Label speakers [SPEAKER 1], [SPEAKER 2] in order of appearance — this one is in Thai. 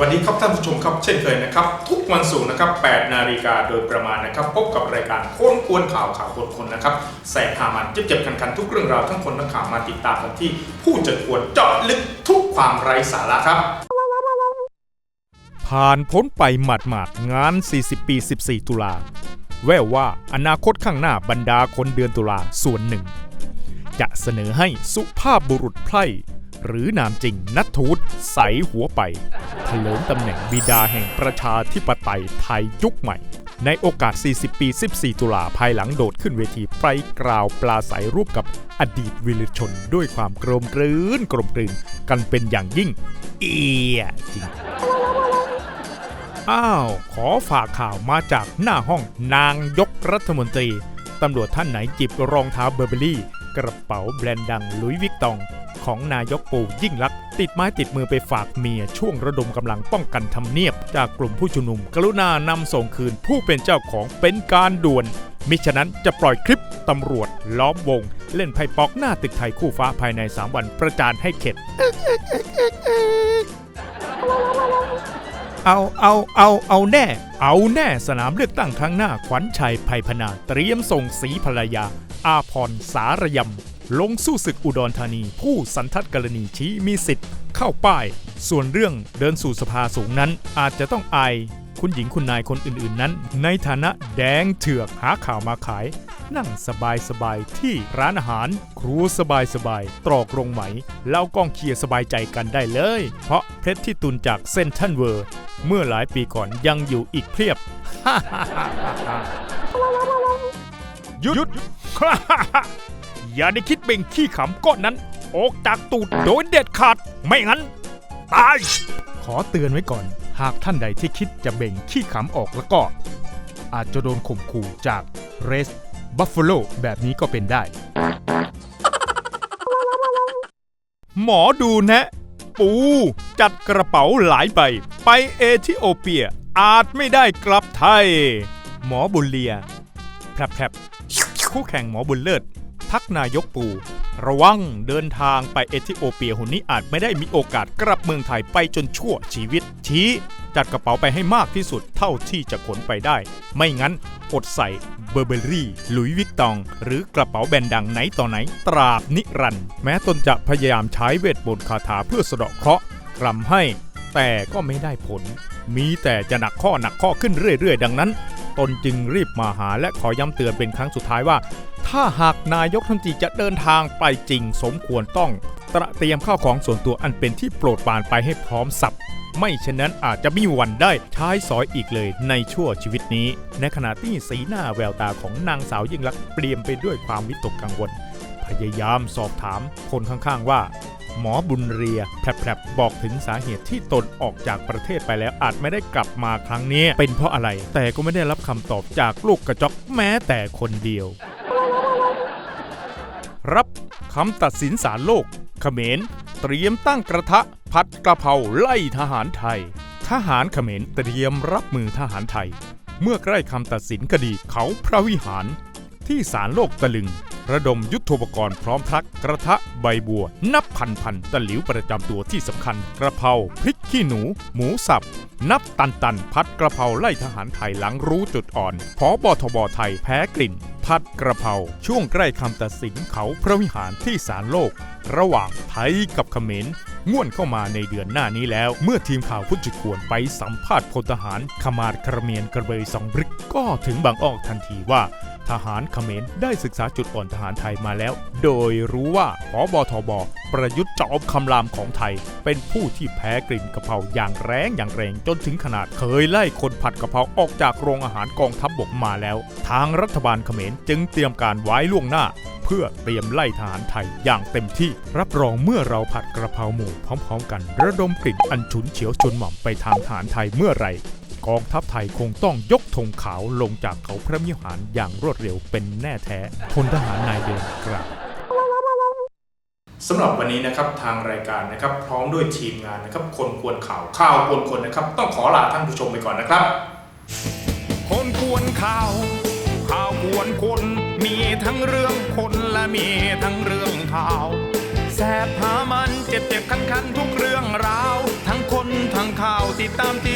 [SPEAKER 1] วัสดีครับท่านผู้ชมครับเช่นเคยนะครับ ทุกวันศุกร์นะครับ 8 นาฬิกาโดยประมาณนะครับ พบกับรายการโค้นกวนข่าวข่าวคนคนนะครับแสกหามันเจ็บๆคันๆทุกเรื่องราวทั้งคนทั้งข่าวมาติดตามกันที่ผู้จัดกวนเจาะลึกทุกความไร้สาระครับ
[SPEAKER 2] ผ่านพ้นไปหมาดหมาดๆงาน 40 ปี 14 ตุลาแววว่าอนาคตข้างหน้าบรรดาคนเดือนตุลาส่วนหนึ่ง จะเสนอให้สุภาพบุรุษไพร่หรือนามจริงนัททูตใสหัวไป ลิมตำแหน่งบิดาแห่งประชาธิปไตยไทยยุคใหม่ ในโอกาส 40 ปี 14 ตุลาภายหลังโดดขึ้นเวทีไปกล่าวปลาใสรูปกับอดีตวิรชนด้วยความกลมกลืนกลมกลืนกันเป็นอย่างยิ่ง เอียจริง อ้าว ขอฝากข่าวมาจากหน้าห้องนางยกรัฐมนตรีตำรวจท่านไหนจิบรองเท้าเบอร์เบอรี่ กระเป๋าแบรนด์ดังลุยวิกตอง ของนายกปูยิ่งลักษณ์ติดไม้ติดมือไปฝากเมียช่วงระดมกำลังป้องกันทำเนียบ จากกลุ่มผู้ชุมนุม กรุณานำส่งคืนผู้เป็นเจ้าของเป็นการด่วน มิฉะนั้นจะปล่อยคลิปตำรวจ ล้อมวง เล่นไพ่ป๊อกหน้าตึกไทยคู่ฟ้าภายใน 3 วันประจานให้เข็ด เอาเอาเอาเอาแน่ เอาแน่สนามเลือกตั้งครั้งหน้าขวัญชัยไพพนาเตรียมส่งสีภรรยา อาพรสารยำ ลงสู้ศึกอุดรธานี ผู้สันทัดกรณีชี้มีสิทธิ์ เข้าป้าย ส่วนเรื่องเดินสู่สภาสูงนั้น อาจจะต้องอายคุณหญิงคุณนายคนอื่นๆนั้น ในฐานะแดงเถือกหาข่าวมาขาย นั่งสบายๆที่ร้านอาหาร ครัวสบายๆตรอกโรงไหมแล้วกล้องเคลียร์สบายใจกันได้เลย เพราะเพชรที่ตุนจากเซนทันเวอร์ เมื่อหลายปีก่อนยังอยู่อีกเพียบหยุด อย่าได้คิดเบ่งขี้ขำก้อนนั้น ออกจากตูดโดยเด็ดขาด ไม่งั้น ตาย ขอเตือนไว้ก่อน หากท่านใดที่คิดจะเบ่งขี้ขำออกแล้วก็ อาจจะโดนข่มขู่จากเรสบัฟฟ l o แบบนี้ก็เป็นได้ หมอดูแนะ ปู จัดกระเป๋าหลายใบ ไปเอธิโอเปีย อาจไม่ได้กลับไทย หมอบุญเลียแผลบคู่แข่งหมอบุญเลิศ ทักนายกปูระวังเดินทางไปเอธิโอเปียหุ่นนี้อาจไม่ได้มีโอกาสกลับเมืองไทยไปจนชั่วชีวิต ชี้จัดกระเป๋าไปให้มากที่สุดเท่าที่จะขนไปได้ ไม่งั้นอดใส่เบอร์เบอรี่ หลุยวิกตอง หรือกระเป๋าแบรนด์ดังไหนต่อไหน ตราบนิรันด์แม้ตนจะพยายามใช้เวทมนต์คาถาเพื่อสะเดาะเคราะห์กรำให้ แต่ก็ไม่ได้ผล มีแต่จะหนักข้อหนักข้อขึ้นเรื่อยๆ ดังนั้น ตนจึงรีบมาหาและขอย้ำเตือนเป็นครั้งสุดท้ายว่า ถ้าหากนายกทันทีจะเดินทางไปจริงสมควรต้องตระเตรียมข้าวของส่วนตัวอันเป็นที่โปรดปรานไปให้พร้อมสับไม่เช่นนั้นอาจจะไมีวันได้ใช้สอยอีกเลยในชั่วชีวิตนี้ ในขณะที่สีหน้าแววตาของนางสาวยิ่งลักษณ์เปลี่ยนไปด้วยความวิตกกังวล พยายามสอบถามคนข้างๆว่า หมอบุญเรียแผลบบอกถึงสาเหตุที่ตนออกจากประเทศไปแล้วอาจไม่ได้กลับมาครั้งนี้ เป็นเพราะอะไร แต่ก็ไม่ได้รับคำตอบจากลูกกระจอกแม้แต่คนเดียว รับคำตัดสินศาลโลกเขมรเตรียมตั้งกระทะผัดกระเพราไล่ทหารไทย ทหารเขมรเตรียมรับมือทหารไทย เมื่อใกล้คำตัดสินคดีเขาพระวิหารที่ศาลโลกตะลึง ระดมยุทโธปกรณ์พร้อมทักกระทะใบบัว นับพันพันตะหลิวประจำตัวที่สำคัญ กระเพราพริกขี้หนู หมูสับ นับตันตันพัดกระเพราไล่ทหารไทยหลังรู้จุดอ่อนพอบทบไทยแพ้กลิ่น พัดกระเพราช่วงใกล้คำตัดสินเขาพระวิหารที่ศาลโลก ระหว่างไทยกับเขมรง่วนเข้ามาในเดือนหน้านี้แล้ว เมื่อทีมข่าวพุทธจุควรไปสัมภาษณ์พลทหารขมาดครเมียนกระเบยสองบริกก็ถึงบางอ้อทันทีว่า ทหารเขมรได้ศึกษาจุดอ่อนทหารไทยมาแล้ว โดยรู้ว่าพบทบประยุทธ์จอบคำรามของไทย เป็นผู้ที่แพ้กลิ่นกะเพราอย่างแรงอย่างแรงจนถึงขนาดเคยไล่คนผัดกะเพราออกจากโรงอาหารกองทัพบบกมาแล้ว ทางรัฐบาลเขมรจึงเตรียมการไว้ล่วงหน้า เพื่อเตรียมไล่ทหารไทยอย่างเต็มที่ รับรองเมื่อเราผัดกระเพราหมูพร้อม ๆ กัน ระดมกลิ่นอันฉุนเฉียวชนหม่อมไปทางทหารไทยเมื่อไร กองทัพไทยคงต้องยกธงขาวลงจากเขาพระมิหารอย่างรวดเร็วเป็นแน่แท้พลทหารนายเดิมกราบ
[SPEAKER 1] สำหรับวันนี้นะครับทางรายการนะครับ พร้อมด้วยทีมงานนะครับ คนควรข่าวข่าวควรคนนะครับ ต้องขอลาท่านผู้ชมไปก่อนนะครับ
[SPEAKER 2] คนควรข่าวข่าวควรคนมีทั้งเรื่องคนและมีทั้งเรื่องข่าวแสบหามันเจ็บเจ็บคันคันทุกเรื่องราว ทั้งคนทั้งข่าวติดตามติด